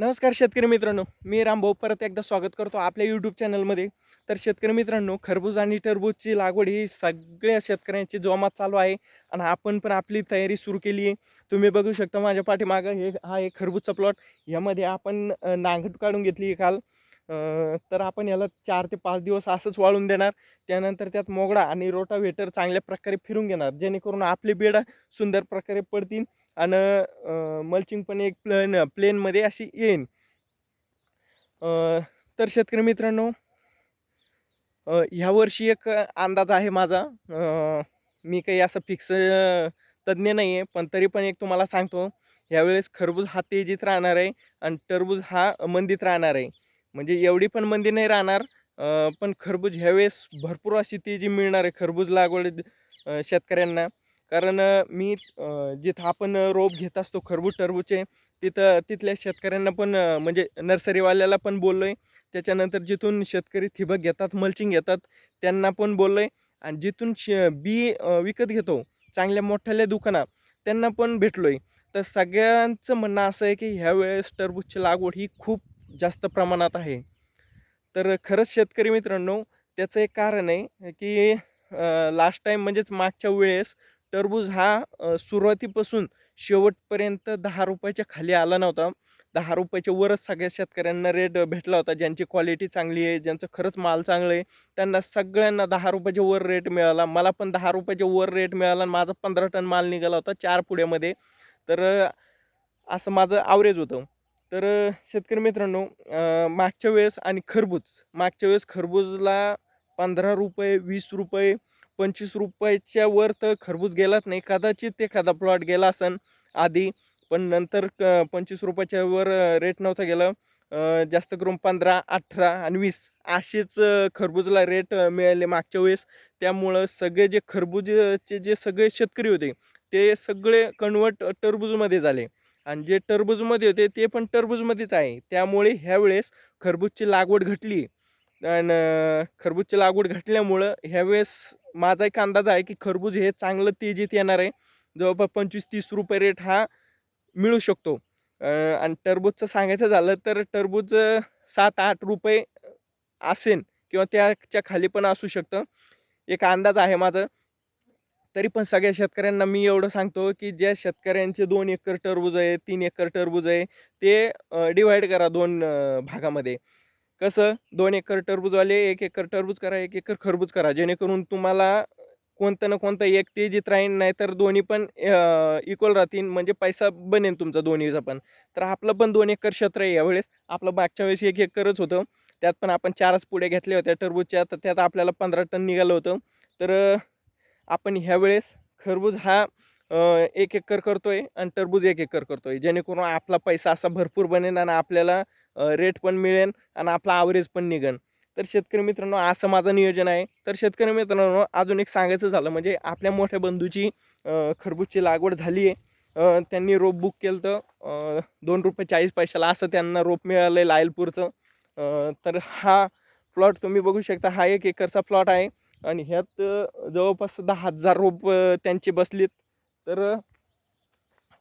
नमस्कार शेतकरी मित्रांनो मी रामभाऊ. परत एकदा स्वागत करतो आपल्या यूट्यूब चॅनलमध्ये तर शेतकरी मित्रांनो खरबूज आणि टरबूजची लागवड ही सगळ्या शेतकऱ्यांची जोमात चालू आहे आणि आपण पण आपली तयारी सुरू केली आहे. तुम्ही बघू शकता माझ्या पाठीमागं हे हा एक खरबूजचा प्लॉट यामध्ये आपण नांगट काढून घेतली काल. तर आपण याला चार ते पाच दिवस असंच वाळून देणार. त्यानंतर त्यात मोगडा आणि रोटाव्हेटर चांगल्या प्रकारे फिरून घेणार. जेणेकरून आपली बेड सुंदर प्रकारे पडतील आणि मल्चिंग पण एक प्लेन प्लेनमध्ये अशी येईन. तर शेतकरी मित्रांनो ह्यावर्षी ह्या वर्षी एक अंदाज आहे माझा. मी काही असं फिक्स तज्ज्ञ नाही आहे पण तरी पण एक तुम्हाला सांगतो. ह्यावेळेस खरबूज हा तेजीत राहणार आहे आणि टरबूज हा मंदीत राहणार आहे. म्हणजे एवढी पण मंदी नाही राहणार. पण खरबूज ह्यावेळेस भरपूर अशी ती जी मिळणार आहे खरबूज लागवड शेतकऱ्यांना. कारण मी जिथं आपण रोप घेत असतो खरबूज टरबूजचे तिथं तिथल्या शेतकऱ्यांना पण म्हणजे नर्सरीवाल्याला पण बोललो आहे त्याच्यानंतर जिथून शेतकरी ठिबक घेतात मल्चिंग घेतात त्यांना पण बोललो आहे आणि जिथून श बी विकत घेतो चांगल्या मोठ्याल्या दुकानात त्यांना पण भेटलो आहे तर सगळ्यांचं म्हणणं असं आहे की ह्यावेळेस टरबूजची लागवड ही खूप जास्त प्रमाणात आहे. तर खरंच शेतकरी मित्रांनो त्याचं एक कारण आहे की लास्ट टाईम म्हणजेच मागच्या वेळेस टरबूज हा सुरुवातीपासून शेवटपर्यंत दहा रुपयाच्या खाली आला नव्हता. दहा रुपयाच्या वरच सगळ्या शेतकऱ्यांना रेट भेटला होता. ज्यांची क्वालिटी चांगली आहे ज्यांचं खरंच माल चांगलं आहे त्यांना सगळ्यांना दहा रुपयाच्या वर रेट मिळाला. मला पण दहा रुपयाच्या वर रेट मिळाला आणि माझा पंधरा टन माल निघाला होता चार पुड्यामध्ये. तर असं माझं ॲव्हरेज होतं. तर शेतकरी मित्रांनो मागच्या वेळेस आणि खरबूज मागच्या वेळेस खरबूजला पंधरा रुपये वीस रुपये पंचवीस रुपयाच्या वर तर खरबूज गेलाच नाही. कदाचित एखादा प्लॉट गेला असन आधी पण नंतर क पंचवीस रुपयाच्या वर रेट नव्हता गेलं. जास्त करून पंधरा अठरा आणि वीस असेच खरबूजला रेट मिळाले मागच्या वेळेस. त्यामुळं सगळे जे खरबूजचे जे सगळे शेतकरी होते ते सगळे कन्वर्ट टरबूजमध्ये झाले. आणि जे टरबूजमध्ये होते ते पण टरबूजमध्येच आहे. त्यामुळे ह्यावेळेस खरबूजची लागवड घटली. आणि खरबूजची लागवड घटल्यामुळं ह्यावेळेस माझा एक अंदाज आहे की खरबूज हे चांगलं तेजीत येणार आहे. जवळपास पंचवीस तीस रुपये रेट हा मिळू शकतो. आणि टरबूजचं सांगायचं झालं तर टरबूज सात आठ रुपये असेल किंवा त्याच्याखाली पण असू शकतं. एक अंदाज आहे माझं. तरी पण सगळ्या शेतकऱ्यांना मी एवढं सांगतो की ज्या शेतकऱ्यांचे दोन एकर टरबूज आहे तीन एकर टरबूज आहे ते डिवाईड करा दोन भागामध्ये. कसं? दोन एकर टरबूजवाले एक एकर टरबूज करा एक एकर खरबूज करा. जेणेकरून तुम्हाला कोणतं ना कोणतं एक तेजीत राहील नाही तर दोन्ही पण इक्वल राहतील. म्हणजे पैसा बनेल तुमचा दोन्हीचा पण. तर आपलं पण दोन एकर क्षेत्र आहे यावेळेस. आपलं मागच्या वेळेस एक एकरच होतं. त्यात पण आपण चारच पुढे घेतल्या होत्या टरबूजच्या. तर त्यात आपल्याला पंधरा टन निघालं होतं. तर आपण ह्यावेळेस खरबूज हा एक एकर करतोय आणि टरबूज एक एकर करतोय. जेणेकरून आपला पैसा असा भरपूर बनेल आणि आपल्याला रेट पण मिळेल आणि आपला आवरेज पण निघेन. तर शेतकरी मित्रांनो असं माझं नियोजन आहे. तर शेतकरी मित्रांनो अजून एक सांगायचं झालं म्हणजे आपल्या मोठ्या बंधूची खरबूजची लागवड झाली आहे. त्यांनी रोप बुक केलं तर दोन रुपये चाळीस पैशाला असं त्यांना रोप मिळालं आहे लायलपूरचं तर हा प्लॉट तुम्ही बघू शकता. हा एक एकरचा प्लॉट आहे. आणि ह्यात जवळपास दहा हजार रोप त्यांचे त्यांची बसलीत. तर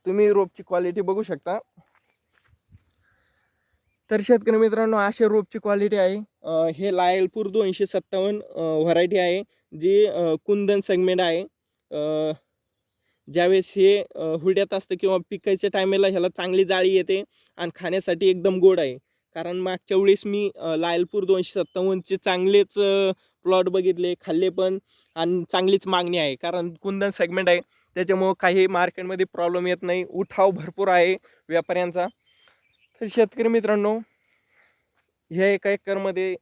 तुम्ही रोपची क्वालिटी बघू शकता. तर शेतकरी मित्रांनो अशा रोपची क्वालिटी आहे. हे लायलपूर दोनशे सत्तावन्न व्हरायटी आहे जी कुंदन सेगमेंट आहे. ज्यावेळेस हे हुड्यात असतं किंवा पिकायच्या टायमाला ह्याला चांगली जाळी येते आणि खाण्यासाठी एकदम गोड आहे. कारण मागच्या वेळेस मी लायलपूर दोनशे सत्तावन्नचे चांगलेच प्लॉट बघितले खाल्ले पण आणि चांगलीच मागणी आहे. कारण कुंदन सेगमेंट आहे. त्याच्यामुळं काही मार्केटमध्ये प्रॉब्लेम येत नाही. उठाव भरपूर आहे व्यापाऱ्यांचा. तर शेतकरी मित्रांनो ह्या एका एकरमध्ये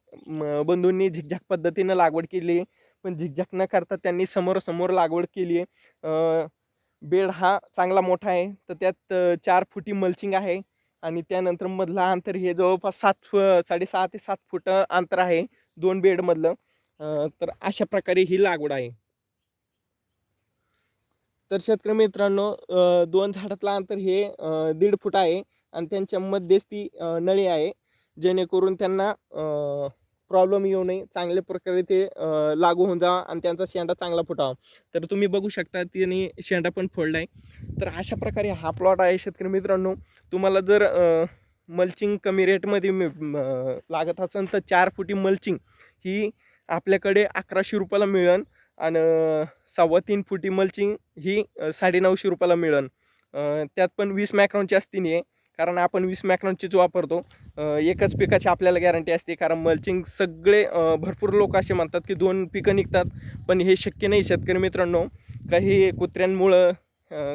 बंधूंनी झिकझॅक पद्धतीनं लागवड केली. पण झिकझॅक न करता त्यांनी समोरासमोर लागवड केली. आहे बेड हा चांगला मोठा आहे. तर त्यात चार फुटी मल्चिंग आहे. आणि त्यानंतर मधला अंतर हे जवळपास सात फ साडेसहा ते सात फूट अंतर आहे. दोन बेडमधलं. तर अशा प्रकारे ही लागवड आहे. तर शेतकरी मित्रांनो दोन झाडातलं अंतर हे दीड फूट आहे आणि त्यांच्या मध्येच ती नळी आहे. जेणेकरून त्यांना प्रॉब्लेम येऊ नये. चांगल्या प्रकारे ते लागू होऊन जावा आणि त्यांचा शेंडा चांगला फुटावा. तर तुम्ही बघू शकता त्यांनी शेंडा पण फोडला आहे तर अशा प्रकारे हा प्लॉट आहे शेतकरी मित्रांनो. तुम्हाला जर मल्चिंग कमी रेटमध्ये लागत असेल तर चार फुटी मल्चिंग ही आपल्याकडे अकराशे रुपयाला मिळन आणि सव्वा तीन फुटी मल्चिंग ही साडे साडेनऊशे रुपयाला मिळन. त्यात पण वीस मॅक्रॉनची असती नाही कारण आपण वीस मॅक्रॉनचीच वापरतो. एकच पिकाची आपल्याला गॅरंटी असते कारण मल्चिंग सगळे भरपूर लोक असे म्हणतात की दोन पिकं निघतात पण हे शक्य नाही शेतकरी मित्रांनो. काही कुत्र्यांमुळं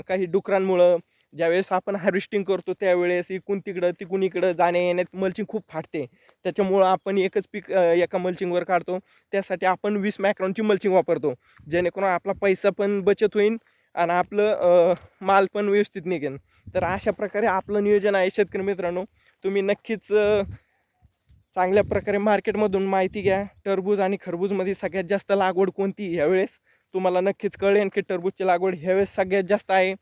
काही डुकरांमुळं ज्यावेळेस आपण हार्वेस्टिंग करतो त्यावेळेस इकून तिकडं तिकून इकडं जाण्या येण्यात मल्चिंग खूप फाटते. त्याच्यामुळं आपण एकच पीक एका मल्चिंगवर काढतो. त्यासाठी आपण वीस मॅक्रॉनची मल्चिंग वापरतो. जेणेकरून आपला पैसा पण बचत होईल आणि आपलं माल पण व्यवस्थित निघेल तर अशा प्रकारे आपलं नियोजन आहे शेतकरी मित्रांनो. तुम्ही नक्कीच चांगल्या प्रकारे मार्केटमधून माहिती घ्या. टरबूज आणि खरबूजमध्ये सगळ्यात जास्त लागवड कोणती ह्यावेळेस? तुम्हाला नक्कीच कळेल की टरबूजची लागवड ह्यावेळेस सगळ्यात जास्त आहे.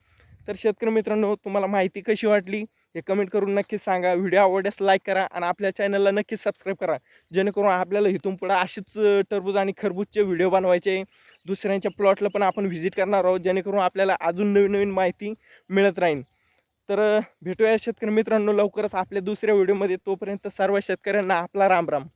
तर शेतकरी मित्रांनो तुम्हाला माहिती कशी वाटली? हे कमेंट करून नक्कीच सांगा. व्हिडिओ आवडल्यास लाईक करा आणि आपल्या चॅनलला नक्कीच सबस्क्राईब करा. जेणेकरून आपल्याला इथून पुढं अशीच टरबूज आणि खरबूजचे व्हिडिओ बनवायचे. दुसऱ्यांच्या प्लॉटला पण आपण व्हिजिट करणार आहोत. जेणेकरून आपल्याला अजून नवीन नवीन माहिती मिळत राहील. तर भेटूया शेतकरी मित्रांनो लवकरच आपल्या दुसऱ्या व्हिडिओमध्ये तोपर्यंत सर्व शेतकऱ्यांना आपला राम राम